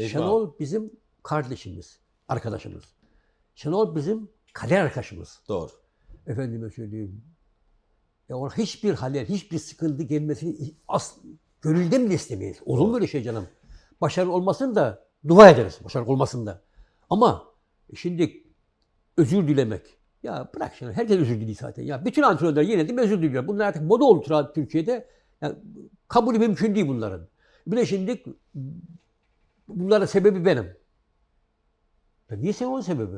Necmi Şenol bizim kardeşimiz, arkadaşımız. Şenol bizim kader arkadaşımız. Doğru. Efendime söyleyeyim. Ya ona hiçbir halel, hiçbir sıkıntı gelmesini as, gönülden bile istemeyiz. Olur mu öyle şey canım? Başarı olmasın da dua ederiz. Başarı olmasın da. Ama şimdi özür dilemek. Ya bırak şimdi. Herkes özür diliyor zaten. Ya bütün antrenörler yenildi mi özür diliyor. Bunlar artık moda oldu Türkiye'de. Ya, kabulü mümkün değil bunların. Bir de şimdi bunların sebebi benim. Ya niye sen onun sebebi?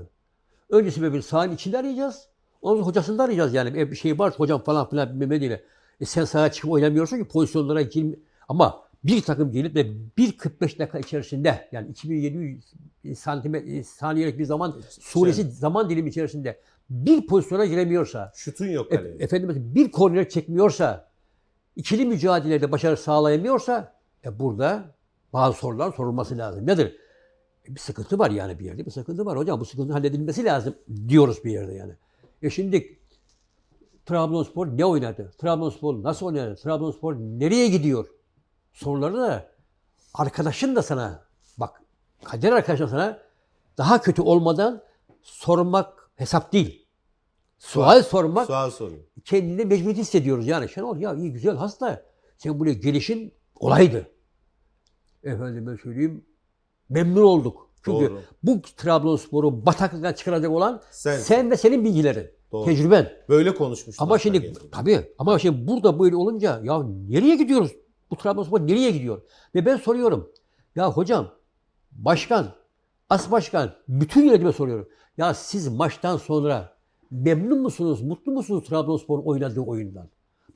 Önce sebebi sahanın içinde arayacağız. Onun sonra hocasını arayacağız yani. E, bir şey var hocam falan filan bilmem ne. E sen sahaya çıkıp oynamıyorsun ki pozisyonlara girme. Ama bir takım gelip de 1.45 dakika içerisinde yani 2700 santimetre saniyelik bir zaman suresi zaman dilimi içerisinde bir pozisyona giremiyorsa, Şutun yok e, efendimiz bir korner çekmiyorsa, ikili mücadelede başarı sağlayamıyorsa e, burada bazı sorular sorulması lazım. Nedir? E, bir sıkıntı var yani bir yerde bir sıkıntı var. Hocam bu sıkıntının halledilmesi lazım diyoruz bir yerde yani. E şimdi Trabzonspor ne oynadı? Trabzonspor nasıl oynadı? Trabzonspor nereye gidiyor? Soruları da arkadaşın da sana bak kader arkadaşın sana daha kötü olmadan sormak hesap değil. Sual sormak Sual soruyor. kendini mecburiyet hissediyoruz yani. Şenol ya iyi güzel hasta. Sen buraya gelişin olaydı. Efendime söyleyeyim memnun olduk. Çünkü Doğru. bu Trabzonspor'u bataklıktan çıkaracak olan Sen. sen, ve senin bilgilerin, Doğru. tecrüben. Böyle konuşmuştuk. Ama şimdi gençler. tabii ama şimdi burada böyle olunca ya nereye gidiyoruz? Bu Trabzonspor nereye gidiyor? Ve ben soruyorum. Ya hocam, başkan, as başkan, bütün yönetime soruyorum. Ya siz maçtan sonra memnun musunuz, mutlu musunuz Trabzonspor'un oynadığı oyundan?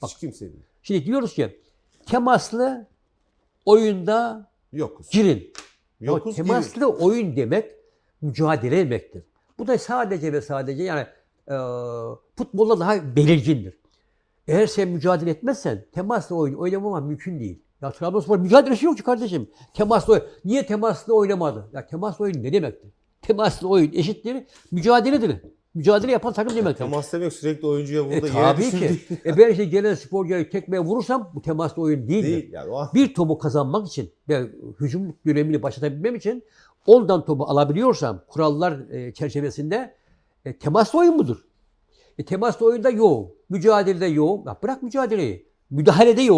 Bak Hiç kimse değil. şimdi diyoruz ki temaslı oyunda Yokuz. girin. Yokuz gibi. temaslı oyun demek mücadele etmektir. Bu da sadece ve sadece yani e, futbolda daha belirgindir. Eğer sen mücadele etmezsen temaslı oyun oynamaman mümkün değil. Ya Trabzonspor mücadelesi yok ki kardeşim. Temaslı oyun. Niye temaslı oynamadı? Ya temaslı oyun ne demektir? Temaslı oyun eşittir mücadeledir. Mücadele yapan takım demektir. Temas demek sürekli oyuncuya E, burada yere tabii ki. E ben işte genel sporcuya tekmeye vurursam bu temaslı oyun değildir Değil. Yani o bir topu kazanmak için ve hücum dönemini başlatabilmem için ondan topu alabiliyorsam kurallar e, çerçevesinde e, temaslı oyun mudur? E, temaslı oyunda yoğum, mücadelede yoğum. Ya bırak mücadeleyi. Müdahalede.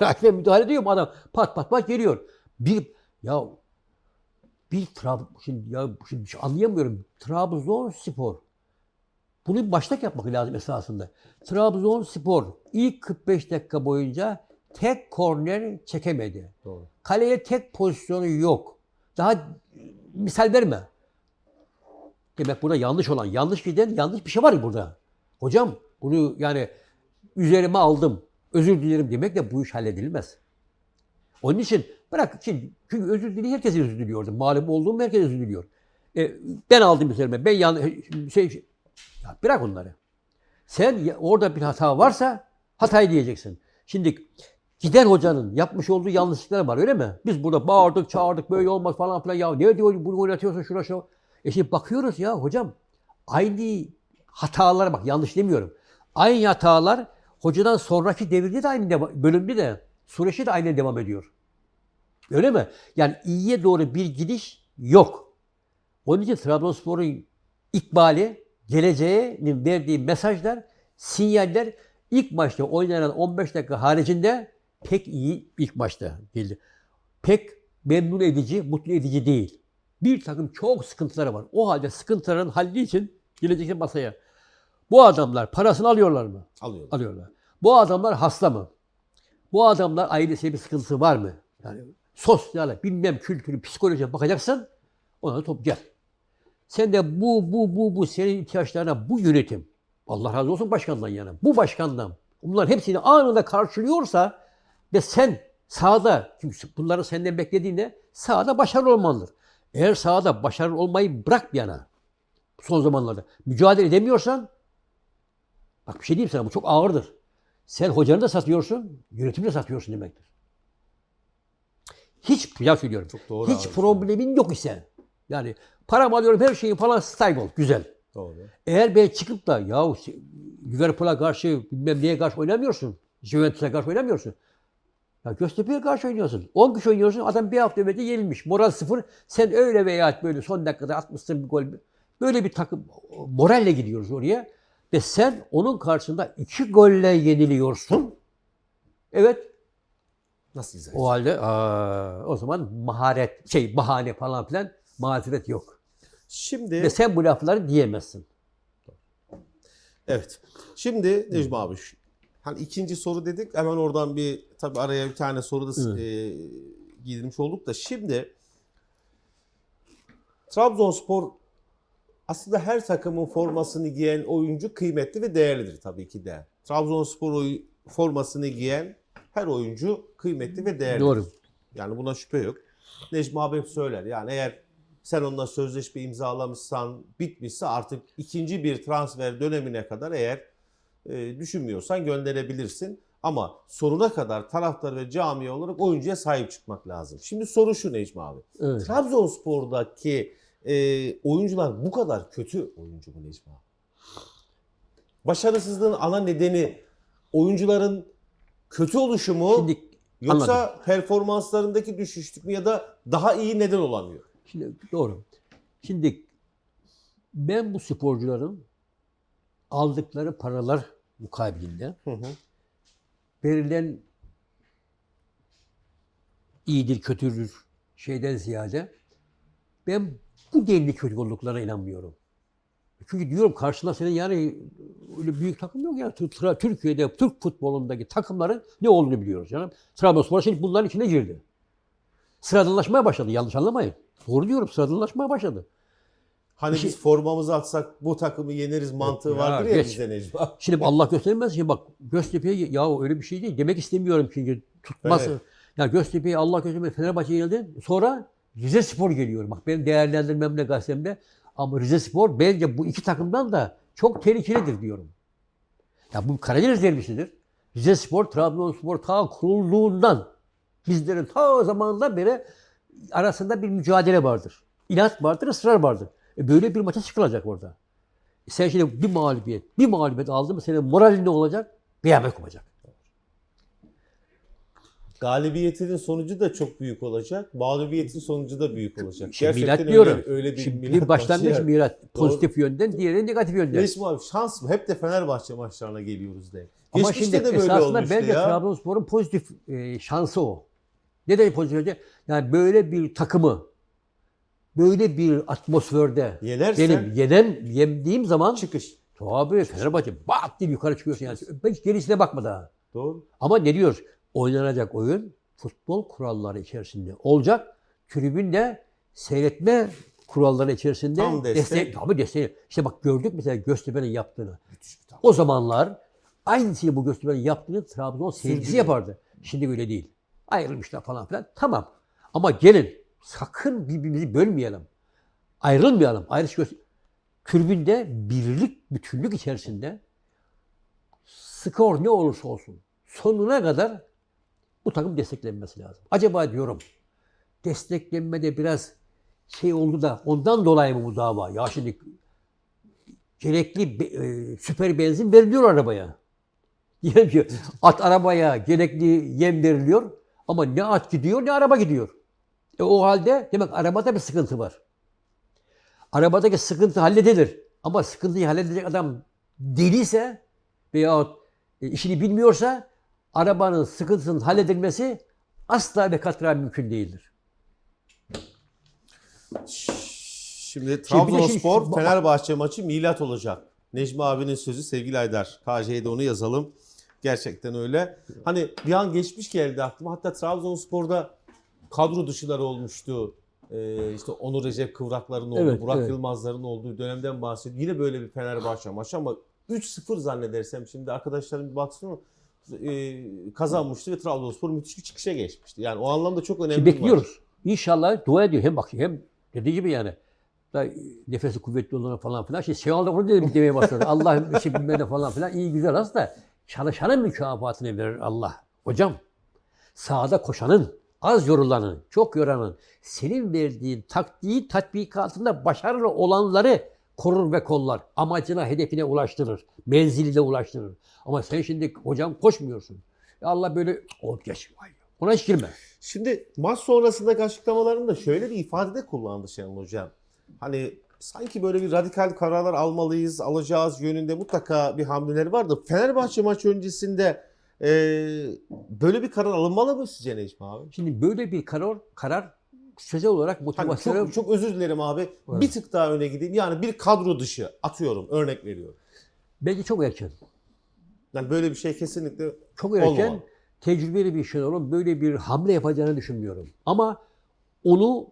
Bırak ve müdahalede yoğum. Adam pat pat pat geliyor. Bir ya bir Trab şimdi ya şimdi şey anlayamıyorum. Trabzonspor. Bunu baştak yapmak lazım esasında. Trabzonspor ilk 45 dakika boyunca tek korner çekemedi. Doğru. Kaleye tek pozisyonu yok. Daha misal verme. Demek burada yanlış olan, yanlış giden yanlış bir şey var burada. Hocam bunu yani üzerime aldım, özür dilerim demek de bu iş halledilmez. Onun için bırak şimdi çünkü özür dileyen herkes özür diliyordu. Mağlup olduğum herkes özür diliyor. E, ben aldım üzerime. Ben yan, şey, ya bırak onları. Sen orada bir hata varsa hatayı diyeceksin. Şimdi giden hocanın yapmış olduğu yanlışlıklar var öyle mi? Biz burada bağırdık, çağırdık, böyle olmaz falan filan. Ya ne diyor bunu oynatıyorsun şuna şu. E şimdi bakıyoruz ya hocam aynı hatalara bak yanlış demiyorum. Aynı hatalar hocadan sonraki devirde de aynı bölümde de süreçte de aynı devam ediyor. Öyle mi? Yani iyiye doğru bir gidiş yok. Onun için Trabzonspor'un ikbali, geleceğinin verdiği mesajlar, sinyaller ilk maçta oynanan 15 dakika haricinde pek iyi ilk maçta geldi. Pek memnun edici, mutlu edici değil. Bir takım çok sıkıntıları var. O halde sıkıntıların halli için gelecekte masaya. Bu adamlar parasını alıyorlar mı? Alıyorlar. alıyorlar. Bu adamlar hasta mı? Bu adamlar ailesine bir sıkıntısı var mı? Yani sosyal, bilmem kültürü, psikolojiye bakacaksın. Ona da top gel. Sen de bu, bu, bu, bu senin ihtiyaçlarına bu yönetim. Allah razı olsun başkandan yana. Bu başkandan. Bunların hepsini anında karşılıyorsa ve sen sahada, çünkü bunların senden beklediğinde sahada başarılı olmalıdır. Eğer sahada başarılı olmayı bırak bir yana. Son zamanlarda mücadele edemiyorsan Bak bir şey diyeyim sana bu çok ağırdır. Sen hocanı da satıyorsun, yönetimi de satıyorsun demektir. Hiç, daha söylüyorum. Çok doğru Hiç problemin yok ise, yani param alıyorum her şeyi falan stable, güzel. Doğru. Eğer ben çıkıp da ya Liverpool'a karşı bilmem neye karşı oynamıyorsun, Juventus'a karşı oynamıyorsun. Ya Göztepe'ye karşı oynuyorsun. 10 kişi oynuyorsun. Adam bir hafta de yenilmiş. Moral sıfır. Sen öyle veya böyle son dakikada atmışsın bir gol. Böyle bir takım moralle gidiyoruz oraya. Ve sen onun karşısında iki golle yeniliyorsun. Evet. Nasıl izah O halde aa, o zaman maharet, şey bahane falan filan mazeret yok. Şimdi Ve sen bu lafları diyemezsin. evet. Şimdi Necmi abi hani ikinci soru dedik hemen oradan bir tabii araya bir tane soru da e, giydirmiş olduk da şimdi Trabzonspor aslında her takımın formasını giyen oyuncu kıymetli ve değerlidir tabii ki de. Trabzonspor formasını giyen her oyuncu kıymetli ve değerlidir. Doğru. Yani buna şüphe yok. Necmi abi hep söyler. Yani eğer sen onunla sözleşme imzalamışsan, bitmişse artık ikinci bir transfer dönemine kadar eğer e, düşünmüyorsan gönderebilirsin. Ama sonuna kadar taraftar ve cami olarak oyuncuya sahip çıkmak lazım. Şimdi soru şu Necmi abi. Evet. Trabzonspor'daki e, oyuncular bu kadar kötü oyuncu mu Necmi abi? Başarısızlığın ana nedeni oyuncuların kötü oluşu mu? Şimdi Yoksa Anladım. performanslarındaki düşüşlük mü ya da daha iyi neden olamıyor? Şimdi doğru. Şimdi ben bu sporcuların aldıkları paralar mukabilinde Hı hı. verilen iyidir, kötüdür şeyden ziyade ben bu denli kötü olduklarına inanmıyorum. Çünkü diyorum karşında senin yani öyle büyük takım yok ya. Tür- Tra- Türkiye'de Türk futbolundaki takımların ne olduğunu biliyoruz canım. Trabzonspor şimdi bunların içine girdi. Sıradanlaşmaya başladı yanlış anlamayın. Doğru diyorum sıradanlaşmaya başladı. Hani şey- biz formamızı atsak bu takımı yeneriz mantığı Ya, vardır ya geç. bizde Necmi. Şimdi Allah göstermez. Şimdi bak Göztepe'ye ya öyle bir şey değil. Demek istemiyorum çünkü tutmaz. Evet. Ya Göztepe'ye Allah göstermez. Fenerbahçe yenildi. Sonra Rize Spor geliyor. Bak benim değerlendirmemle gazetemde. Ama Rize Spor bence bu iki takımdan da çok tehlikelidir diyorum. Ya bu Karadeniz derbisidir. Rize Spor, Trabzonspor ta kurulduğundan bizlerin ta o zamandan beri arasında bir mücadele vardır. İnat vardır, ısrar vardır. E böyle bir maça çıkılacak orada. E Sen şimdi bir mağlubiyet, bir mağlubiyet aldın mı senin moralin ne olacak? Kıyamet kopacak. Galibiyetinin sonucu da çok büyük olacak. Mağlubiyetin sonucu da büyük olacak. Şimdi Gerçekten milat diyorum. Öyle, öyle bir Şimdi milat bir başlangıç başlayan- milat pozitif yönden, diğeri negatif yönden. Necmi abi şans mı? Hep de Fenerbahçe maçlarına geliyoruz de. Ama Geçmişte şimdi de böyle esasında bence ya. Trabzonspor'un pozitif e, şansı o. Neden pozitif önce? Yani böyle bir takımı, böyle bir atmosferde Yenersen benim yenen, yendiğim zaman çıkış. tabii Fenerbahçe bat diye yukarı çıkıyorsun yani. Hiç gerisine bakma daha. Doğru. Ama ne diyor? Oynanacak oyun futbol kuralları içerisinde olacak. Tribün de seyretme kuralları içerisinde Tam destek. Tabii destek. İşte bak gördük mesela Göztepe'nin yaptığını. O zamanlar aynısını bu Göztepe'nin yaptığını Trabzon seyircisi yapardı. Şimdi öyle değil. Ayrılmışlar falan filan. Tamam. Ama gelin sakın birbirimizi bölmeyelim. Ayrılmayalım. Ayrış göz Tribünde birlik, bütünlük içerisinde skor ne olursa olsun sonuna kadar bu takım desteklenmesi lazım. Acaba diyorum desteklenmede biraz şey oldu da ondan dolayı mı bu dava? Ya şimdi gerekli e, süper benzin veriliyor arabaya. Diyelim ki at arabaya gerekli yem veriliyor ama ne at gidiyor ne araba gidiyor. E o halde demek arabada bir sıkıntı var. Arabadaki sıkıntı halledilir. Ama sıkıntıyı halledecek adam deliyse veya e, işini bilmiyorsa arabanın sıkıntısının halledilmesi asla ve katra mümkün değildir. Şimdi de Trabzonspor şimdi- Fenerbahçe maçı milat olacak. Necmi abinin sözü sevgili Aydar. KJ'de onu yazalım. Gerçekten öyle. Hani bir an geçmiş geldi aklıma. Hatta Trabzonspor'da kadro dışıları olmuştu. Ee, işte Onur Recep Kıvrakların olduğu, Evet, Burak evet. Yılmazların olduğu dönemden bahsediyor. Yine böyle bir Fenerbahçe maçı ama 3-0 zannedersem şimdi arkadaşlarım bir baksın ama e, kazanmıştı ve Trabzonspor müthiş bir çıkışa geçmişti. Yani o anlamda çok önemli Şimdi bir maç. bekliyoruz. İnşallah dua ediyor. Hem bak hem dediği gibi yani da nefesi kuvvetli olana falan filan. Şimdi Şenol da bunu demeye başladı. Allah işi bilmeye de falan filan iyi güzel aslında çalışanın mükafatını verir Allah. Hocam sahada koşanın, az yorulanın, çok yoranın, senin verdiğin taktiği tatbikatında başarılı olanları korur ve kollar. Amacına, hedefine ulaştırır. Menziline ulaştırır. Ama sen şimdi hocam koşmuyorsun. Ya Allah böyle o geç. Ona hiç girme. Şimdi maç sonrasındaki açıklamalarında şöyle bir ifade kullandı Şenol Hocam. Hani sanki böyle bir radikal kararlar almalıyız, alacağız yönünde mutlaka bir hamleleri vardı. Fenerbahçe maç öncesinde e, böyle bir karar alınmalı mı sizce Necmi abi? Şimdi böyle bir karar karar sözel olarak Hani motivasyonu çok, çok özür dilerim abi. Bir tık daha öne gideyim. Yani bir kadro dışı atıyorum, örnek veriyorum. bence çok erken. Yani böyle bir şey kesinlikle Çok erken Olmamalı. tecrübeli bir Şenol'un böyle bir hamle yapacağını düşünmüyorum. Ama onu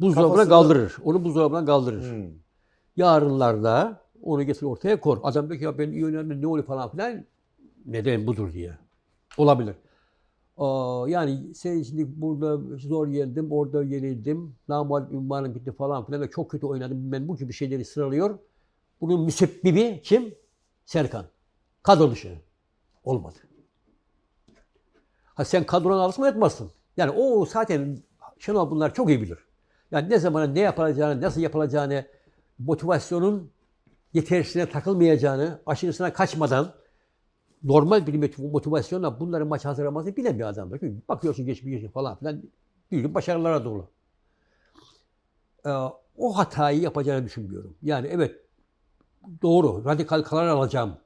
buzdolabına Kafasında- kaldırır. Onu buzdolabına kaldırır. Hmm. Yarınlarda onu getir ortaya kor. Adam diyor ki ya ben iyi oynadım ne oluyor falan filan. Neden budur diye. Olabilir. Aa, yani sen şimdi burada zor yendim, orada yenildim, namal ünvanım gitti falan filan ve çok kötü oynadım. Ben bu gibi şeyleri sıralıyor. Bunun müsebbibi kim? Serkan. Kadro dışı. Olmadı. Ha sen kadrona alırsın mı etmezsin. Yani o zaten Şenol bunlar çok iyi bilir. Yani ne zaman ne yapılacağını, nasıl yapılacağını, motivasyonun yetersizliğine takılmayacağını, aşırısına kaçmadan normal bir motiv- motivasyonla bunların maç hazırlamasını bilen bir adamdır. Çünkü bakıyorsun geçmiş falan filan büyük başarılara dolu. Ee, o hatayı yapacağını düşünmüyorum. Yani evet doğru radikal karar alacağım.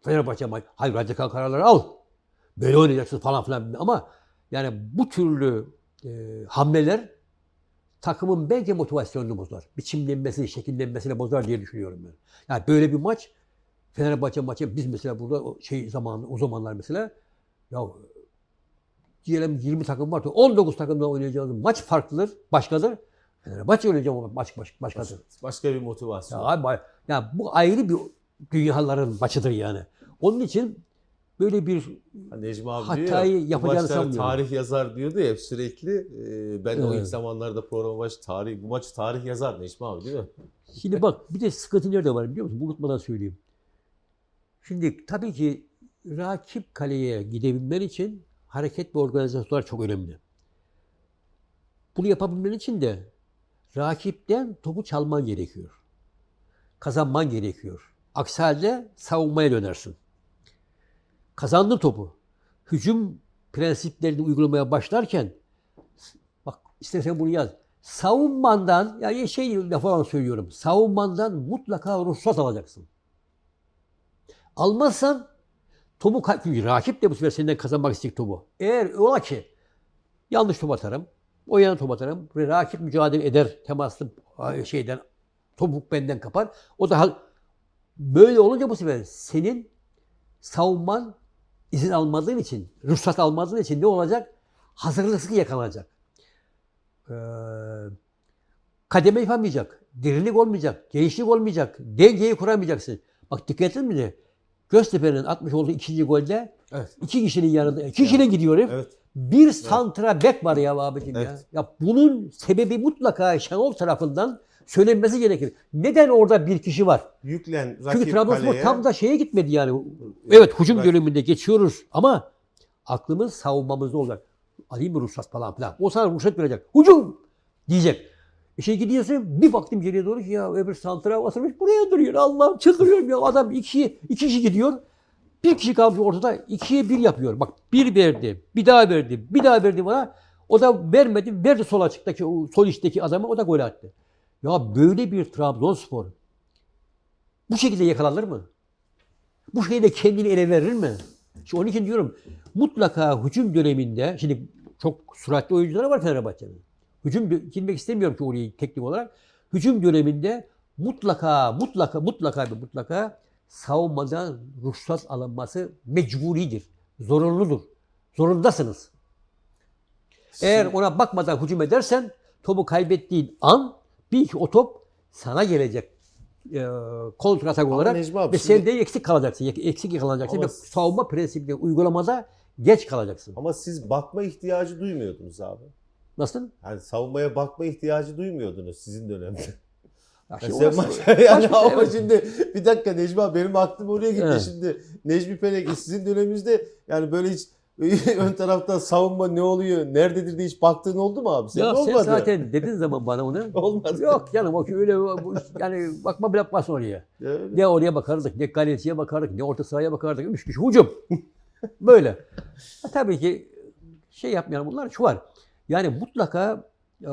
Fenerbahçe maç. Hayır radikal kararları al. Böyle oynayacaksın falan filan. Ama yani bu türlü e, hamleler takımın belki motivasyonunu bozar. Biçimlenmesini, şekillenmesini bozar diye düşünüyorum ben. Yani böyle bir maç Fenerbahçe maçı biz mesela burada o şey zaman o zamanlar mesela ya diyelim 20 takım varsa 19 takımla oynayacağımız maç farklıdır, başkadır. Fenerbahçe oynayacağım maç baş, başkadır. Başka bir motivasyon. Ya, abi, ya bu ayrı bir dünyaların maçıdır yani. Onun için böyle bir Necmi abi Hatayı diyor ya, yapacağını sanmıyorum. tarih yazar diyordu ya hep sürekli. Ee, ben de o ilk Evet. zamanlarda programa baş tarih, bu maçı tarih yazar Necmi abi değil mi? Şimdi bak bir de sıkıntı nerede var biliyor musun? Unutmadan söyleyeyim. Şimdi tabii ki rakip kaleye gidebilmen için hareket ve organizasyonlar çok önemli. Bunu yapabilmen için de rakipten topu çalman gerekiyor. Kazanman gerekiyor. Aksi halde savunmaya dönersin. Kazandın topu. Hücum prensiplerini uygulamaya başlarken bak istersen bunu yaz. Savunmandan yani şey falan söylüyorum. Savunmandan mutlaka ruhsat alacaksın. Almazsan topu rakip de bu sefer senden kazanmak isteyecek topu. Eğer ola ki yanlış top atarım, o yana top atarım rakip mücadele eder temaslı şeyden topu benden kapar. O da böyle olunca bu sefer senin savunman izin almadığın için, ruhsat almadığın için ne olacak? Hazırlıksız yakalanacak. Ee, kademe yapamayacak, derinlik olmayacak, genişlik olmayacak, dengeyi kuramayacaksın. Bak dikkat ettin mi? Göztepe'nin atmış olduğu ikinci golde Evet. iki kişinin yanında, iki kişinin gidiyor herif. Evet. Bir santra bek var ya abicim ya. Evet. Ya bunun sebebi mutlaka Şenol tarafından söylenmesi gerekir. Neden orada bir kişi var? Yüklen rakip Çünkü Trabzonspor kaleye. tam da şeye gitmedi yani. Evet hücum bölümünde geçiyoruz ama aklımız savunmamızda olacak. Alayım mı ruhsat falan filan. O sana ruhsat verecek. Hücum diyecek. E şey gidiyorsun bir baktım geriye doğru ki ya öbür santra asılmış buraya duruyor. Allah'ım çıldırıyorum ya adam iki, iki kişi gidiyor. Bir kişi kalmış ortada ikiye bir yapıyor. Bak bir verdi, bir daha verdi, bir daha verdi bana. O da vermedi, verdi sol açıktaki, sol içteki adama o da gol attı. Ya böyle bir Trabzonspor bu şekilde yakalanır mı? Bu şeyde kendini ele verir mi? İşte onun için diyorum mutlaka hücum döneminde şimdi çok süratli oyuncuları var Fenerbahçe'nin. Hücum girmek istemiyorum ki orayı teknik olarak. Hücum döneminde mutlaka mutlaka mutlaka mutlaka savunmadan ruhsat alınması mecburidir. Zorunludur. Zorundasınız. Eğer ona bakmadan hücum edersen topu kaybettiğin an bil ki o top sana gelecek e, kontratak Ama olarak abi ve sen de eksik kalacaksın. Eksik yakalanacaksın Ama- ve savunma prensibini uygulamada geç kalacaksın. Ama siz bakma ihtiyacı duymuyordunuz abi. Nasıl? Yani savunmaya bakma ihtiyacı duymuyordunuz sizin dönemde. Ya şimdi orası- yani başka- ama evet. şimdi bir dakika Necmi abi benim aklım oraya gitti Evet. şimdi. Necmi Pelek sizin döneminizde yani böyle hiç ön taraftan savunma ne oluyor, nerededir diye hiç baktığın oldu mu abi? Sen olmadı. zaten dediğin zaman bana onu Olmadı. yok canım o öyle yani bakma bile yapmaz oraya. Öyle. Ne oraya bakardık, ne kaleciye bakardık, ne orta sahaya bakardık. Üç kişi hücum. Böyle. Ha, tabii ki şey yapmayalım. Bunlar şu var. Yani mutlaka eee,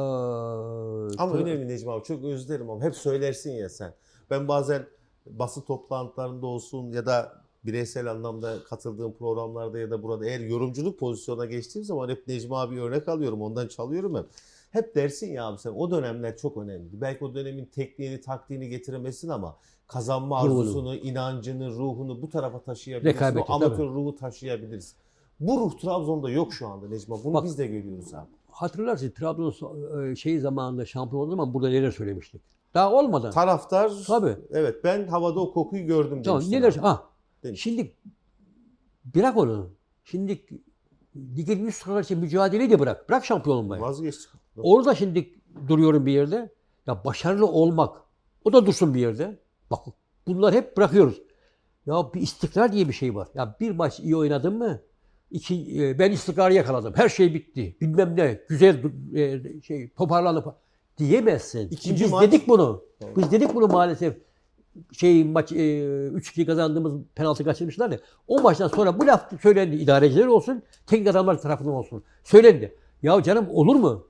Ama önemli Necmi abi çok özür dilerim ama hep söylersin ya sen. Ben bazen basın toplantılarında olsun ya da bireysel anlamda katıldığım programlarda ya da burada eğer yorumculuk pozisyona geçtiğim zaman hep Necmi abi örnek alıyorum ondan çalıyorum hep. Hep dersin ya abi sen o dönemler çok önemli. Belki o dönemin tekniğini, taktiğini getiremezsin ama kazanma Ruhunu. arzusunu, inancını, ruhunu bu tarafa taşıyabilirsin. Rekabeti, o amatör tabii. ruhu taşıyabilirsin. Bu ruh Trabzon'da yok şu anda Necmi. Bunu Bak- biz de görüyoruz abi. hatırlarsın Trabzon e, şey zamanında şampiyon olduğu zaman burada neler söylemiştik. Daha olmadan. Taraftar Tabii. evet ben havada o kokuyu gördüm Tamam neler ha. Demiş. Şimdi bırak onu. Şimdi ligin üst sıralar için mücadeleyi de bırak. Bırak şampiyon olmayı. Vazgeçtik. Orada şimdi duruyorum bir yerde. Ya başarılı olmak. O da dursun bir yerde. Bak bunlar hep bırakıyoruz. Ya bir istikrar diye bir şey var. Ya bir maç iyi oynadın mı? İki, e, ben istikrarı yakaladım. Her şey bitti. Bilmem ne. Güzel e, şey toparlanıp diyemezsin. İkinci Biz maç- dedik bunu. Biz dedik bunu maalesef. Şey maç e, 3-2 kazandığımız penaltı kaçırmışlar ya. O maçtan sonra bu laf söylendi. İdareciler olsun, teknik adamlar tarafından olsun. Söylendi. Ya canım olur mu?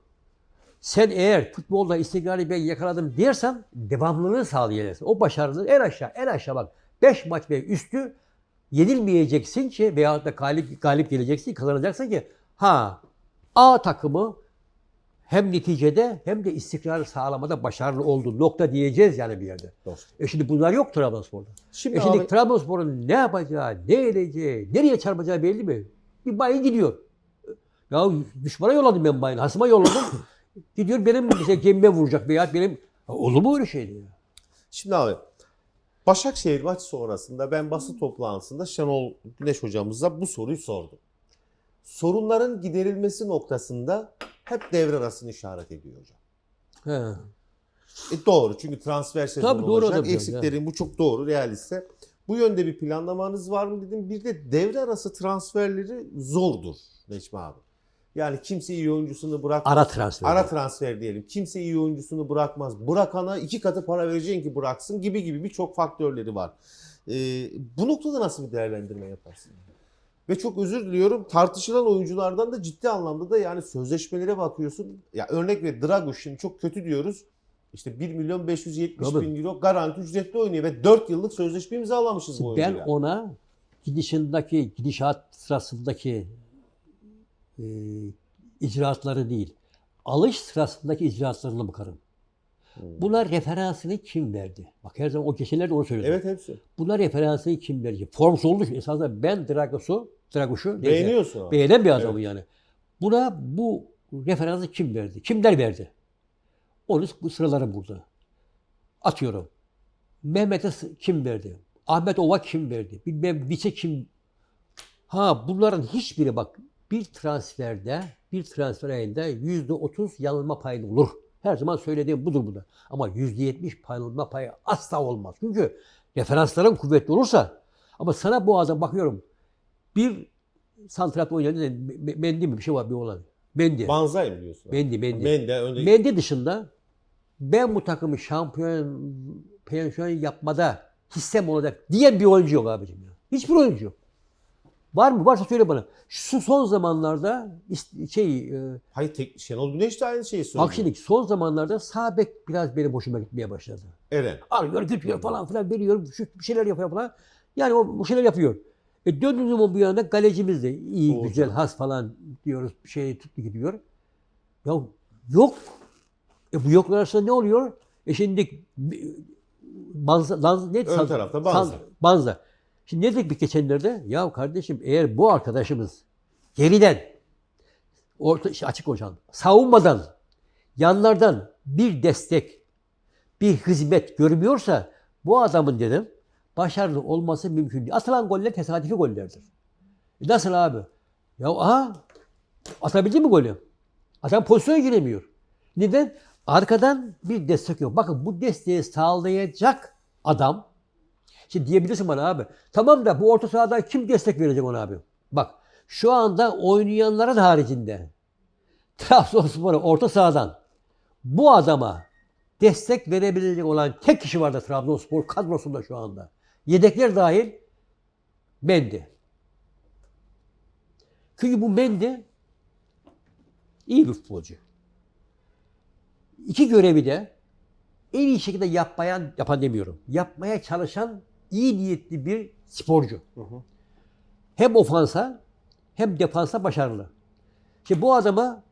Sen eğer futbolda istikrarı ben yakaladım dersen devamlılığı sağlayacaksın. O başarılı en aşağı en aşağı bak 5 maç ve üstü yenilmeyeceksin ki veya da galip, galip geleceksin kazanacaksın ki ha A takımı hem neticede hem de istikrarı sağlamada başarılı oldu. Nokta diyeceğiz yani bir yerde. Dostum. E şimdi bunlar yok Trabzonspor'da. Şimdi, E şimdi abi, Trabzonspor'un ne yapacağı, ne edeceği, nereye çarpacağı belli mi? Bir bayi gidiyor. Ya düşmana yolladım ben bayını, hasıma yolladım. gidiyor benim işte gemime vuracak veya benim... Ya olur mu öyle şey ya? şimdi abi Başakşehir maç sonrasında ben basın toplantısında Şenol Güneş hocamıza bu soruyu sordum. Sorunların giderilmesi noktasında hep devre arasını işaret ediyor hocam. He. E doğru çünkü transfer sezonu Tabii doğru olacak. Eksiklerin bu çok doğru realiste. Bu yönde bir planlamanız var mı dedim. Bir de devre arası transferleri zordur Necmi abi. Yani kimse iyi oyuncusunu bırakmaz. Ara transfer. Ara transfer diyelim. Kimse iyi oyuncusunu bırakmaz. Bırakana iki katı para vereceksin ki bıraksın gibi gibi birçok faktörleri var. Ee, bu noktada nasıl bir değerlendirme yaparsın? Ve çok özür diliyorum tartışılan oyunculardan da ciddi anlamda da yani sözleşmelere bakıyorsun. Ya örnek ver Draguş şimdi çok kötü diyoruz. İşte 1 milyon 570 Tabii. bin euro garanti ücretli oynuyor ve 4 yıllık sözleşme imzalamışız bu Ben oyuncuyla. ona gidişindeki, gidişat sırasındaki e, icraatları değil, alış sırasındaki icraatlarına bakarım. Hmm. Buna referansını kim verdi? Bak her zaman o geçenlerde onu söyledim. Evet hepsi. Buna referansını kim verecek? Formsuz olduğu için esasında ben Dragos'u, Neyse, Beğeniyorsun abi. beğenen bir adamım yani. Buna bu referansı kim verdi? Kimler verdi? Onu bu sıraları burada. Atıyorum. Mehmet'e kim verdi? Ahmet Ova kim verdi? Bilmem Viçe kim? Ha bunların hiçbiri bak bir transferde, bir transfer ayında yüzde otuz yanılma payı olur. Her zaman söylediğim budur burada. Ama yüzde yetmiş yanılma payı asla olmaz. Çünkü referansların kuvvetli olursa ama sana bu adam bakıyorum bir santrat oynayan Me- Mendi mi bir şey var bir olan. Mendi. Banzai mi diyorsun? Mendi, Mendi. Mende önde Mendi dışında ben bu takımı şampiyon şampiyon yapmada hissem olacak diyen bir oyuncu yok abicim ya. Hiçbir oyuncu yok. Var mı? Varsa söyle bana. Şu son zamanlarda şey e, Hayır tek, Şenol Güneş de aynı şeyi söylüyor. bak şimdi son zamanlarda sağ bek biraz benim hoşuma gitmeye başladı. Eren. Arıyor, götürüyor falan filan veriyor, şu bir şeyler yapıyor falan. Yani o bu şeyler yapıyor. E döndüğümüz zaman bu yana kalecimiz de iyi, Oğuzhan. güzel, has falan diyoruz. Şey tuttu gidiyor. Ya yok. E bu yoklar arasında ne oluyor? E şimdi Banza, Lanz, ne? Ön tarafta Banza. Banza. Şimdi ne dedik bir geçenlerde? Ya kardeşim eğer bu arkadaşımız geriden orta, işte açık hocam savunmadan yanlardan bir destek bir hizmet görmüyorsa bu adamın dedim başarılı olması mümkün değil. Atılan goller tesadüfi gollerdir. E nasıl abi? Ya aha atabildi mi golü? Adam pozisyona giremiyor. Neden? Arkadan bir destek yok. Bakın bu desteği sağlayacak adam Şimdi diyebilirsin bana abi. Tamam da bu orta sahadan kim destek verecek ona abi? Bak şu anda oynayanların haricinde Trabzonspor'a orta sahadan bu adama destek verebilecek olan tek kişi var da Trabzonspor kadrosunda şu anda. Yedekler dahil Mendi. Çünkü bu Mendi İyi bir futbolcu. İki görevi de en iyi şekilde yapmayan, yapan demiyorum. Yapmaya çalışan iyi niyetli bir sporcu. Hem ofansa hem defansa başarılı. Şimdi bu adama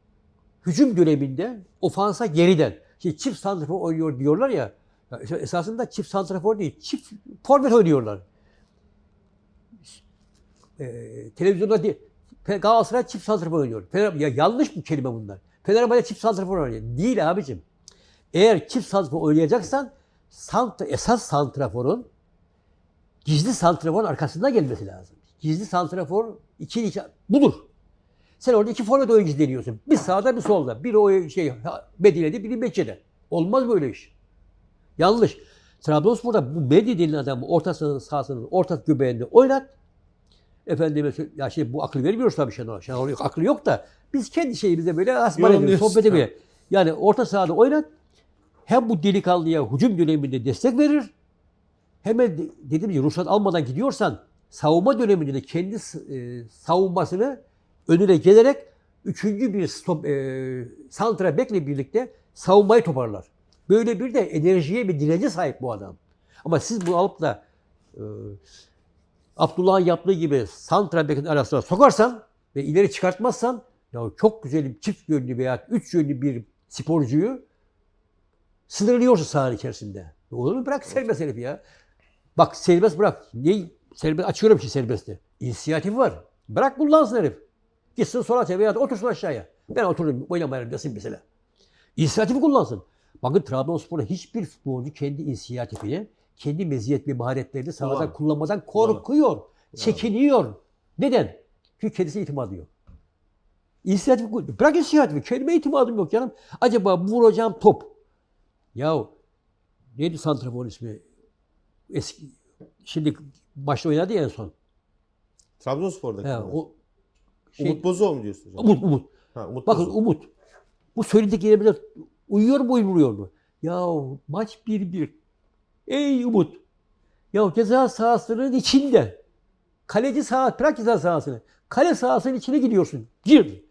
hücum döneminde ofansa geriden. Şimdi çift santrafor oynuyor diyorlar ya. Ya es- esasında çift santrafor değil, çift forvet oynuyorlar. Ee, televizyonda değil. Galatasaray çift santrafor oynuyor. Fener, ya yanlış bu kelime bunlar. Fenerbahçe çift santrafor oynuyor. Değil abicim. Eğer çift santrafor oynayacaksan sant esas santraforun gizli santraforun arkasında gelmesi lazım. Gizli santrafor iki, iki budur. Sen orada iki forvet oyuncu deniyorsun. Bir sağda bir solda. Biri o şey Medine'de biri Mekke'de. Olmaz böyle iş. Yanlış. Trabzonspor'da bu Medya denilen adamı ortasının sahasının orta göbeğinde oynat. Efendime ya şey bu aklı vermiyoruz tabii Şenol. Şenol yok, aklı yok da biz kendi şeyimizde böyle asman ediyoruz, sohbet ediyoruz. Yani orta sahada oynat. Hem bu delikanlıya hücum döneminde destek verir. Hemen de- dediğim gibi ruhsat almadan gidiyorsan savunma döneminde de kendi e, savunmasını önüne gelerek üçüncü bir stop, e, santra bekle birlikte savunmayı toparlar. Böyle bir de enerjiye bir dirence sahip bu adam. Ama siz bunu alıp da e, Abdullah'ın yaptığı gibi santra bekin arasına sokarsan ve ileri çıkartmazsan ya çok güzel bir çift yönlü veya üç yönlü bir sporcuyu sınırlıyorsun sahanın içerisinde. Olur mu? Bırak serbest herif ya. Bak serbest bırak. Niye? Serbest, açıyorum ki serbestti. İnisiyatifi var. Bırak kullansın herif. Gitsin sola veya da otursun aşağıya. Ben otururum oynamayarım desin mesela. İnisiyatifi kullansın. Bakın Trabzonspor'da hiçbir futbolcu kendi inisiyatifini, kendi meziyet ve maharetlerini Kullan. kullanmadan korkuyor, çekiniyor. Neden? Çünkü kendisine itimadı yok. İnisiyatif, bırak inisiyatifi, kendime itimadım yok canım. Acaba vuracağım top. Ya neydi santraforun ismi? Eski, şimdi maçta oynadı ya en son. Trabzonspor'daki. He, o şey, Umut Bozoğlu mu diyorsun hocam? Umut, Umut. Ha, Umut Bakın Bozoğlu. Umut. Bu söyledikleri yerine uyuyor mu uymuyor mu? Ya maç 1-1. Ey Umut. Ya ceza sahasının içinde. Kaleci saha, bırak ceza sahasını. Kale sahasının içine gidiyorsun. Gir.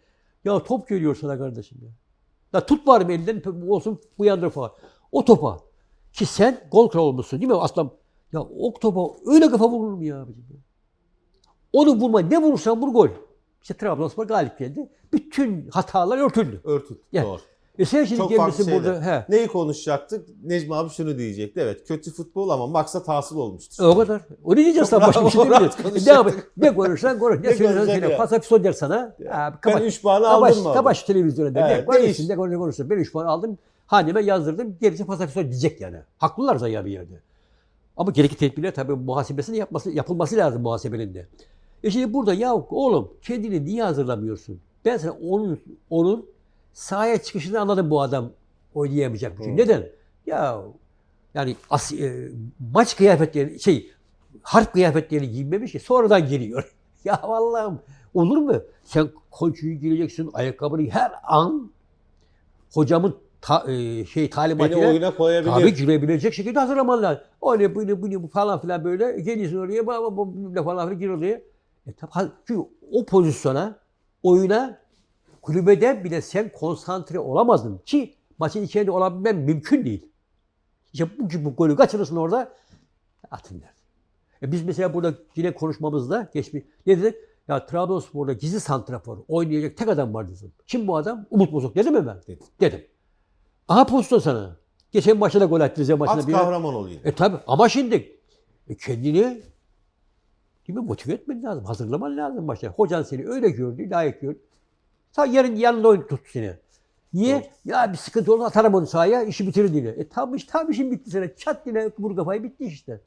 Ya top geliyor sana kardeşim ya. Ya tut var mı elinden olsun bu yandır falan. O topa. Ki sen gol kralı olmuşsun değil mi aslan? Ya o topa öyle kafa vurur mu ya abicim? ya? Onu vurma ne vurursan vur gol. İşte Trabzonspor galip geldi. Bütün hatalar örtüldü. Örtük. Ya, Doğru. E şimdi Çok farklı şeyler. burada. He. Neyi konuşacaktık? Necmi abi şunu diyecekti. Evet kötü futbol ama maksat hasıl olmuştur. E, o kadar. O ne diyeceğiz sen başka bir şey rahat demeyeceksin. Ne, konuşacaktık. yap- ne konuşsan konuş. Ne, Ne konuşacak söyle. ya? Pasapison der sana. Abi, Ben kapat. 3 puanı aldım mı? abi? kapaş televizyona der. Evet, Ne, konuş değiş. şimdi konuş konuşsun. Ben 3 puan aldım. Haneme yazdırdım. Gerisi pasapison diyecek yani. Haklılar zaten bir yerde. Ama gerekli tedbirler tabii muhasebesini yapması, yapılması lazım muhasebenin de. E şimdi burada ya oğlum kendini niye hazırlamıyorsun? Ben sana onun onun sahaya çıkışını anladım bu adam oynayamayacak. Çünkü Hı. neden? Ya yani as, e, maç kıyafetleri şey harp kıyafetlerini giymemiş ki sonradan giriyor. ya Allah'ım olur mu? Sen koçuyu gireceksin ayakkabını her an hocamın ta, e, şey Beni talimatıyla oyuna koyabilir. Tabii girebilecek şekilde hazırlaman lazım. Öyle bunu bunu bu falan filan böyle geliyorsun oraya bu, bu, bu, bu falan filan gir oraya. E, tabii, çünkü o pozisyona, oyuna kulübede bile sen konsantre olamazdın ki maçın içinde olabilmen mümkün değil. İşte bu, bu golü kaçırırsın orada atın der. E biz mesela burada yine konuşmamızda geçmiş ne dedik? Ya Trabzonspor'da gizli santrafor oynayacak tek adam var dedim. Kim bu adam? Umut Bozok dedim mi ben? Dedin. Dedim. Aha pozisyon sana. Geçen maçta da gol attı Rize maçında. At bir- Kahramanoğlu yine. E tabi ama şimdi e kendini değil mi motive etmen lazım. Hazırlaman lazım başta. Hocan seni öyle gördü, layık gördü. Sen yarın yanında oyun tut seni. Niye? Ya bir sıkıntı olur atarım onu sahaya, işi bitirir diye. E tamam iş, tam işin bitti sana. Çat yine vur kafayı bitti işte.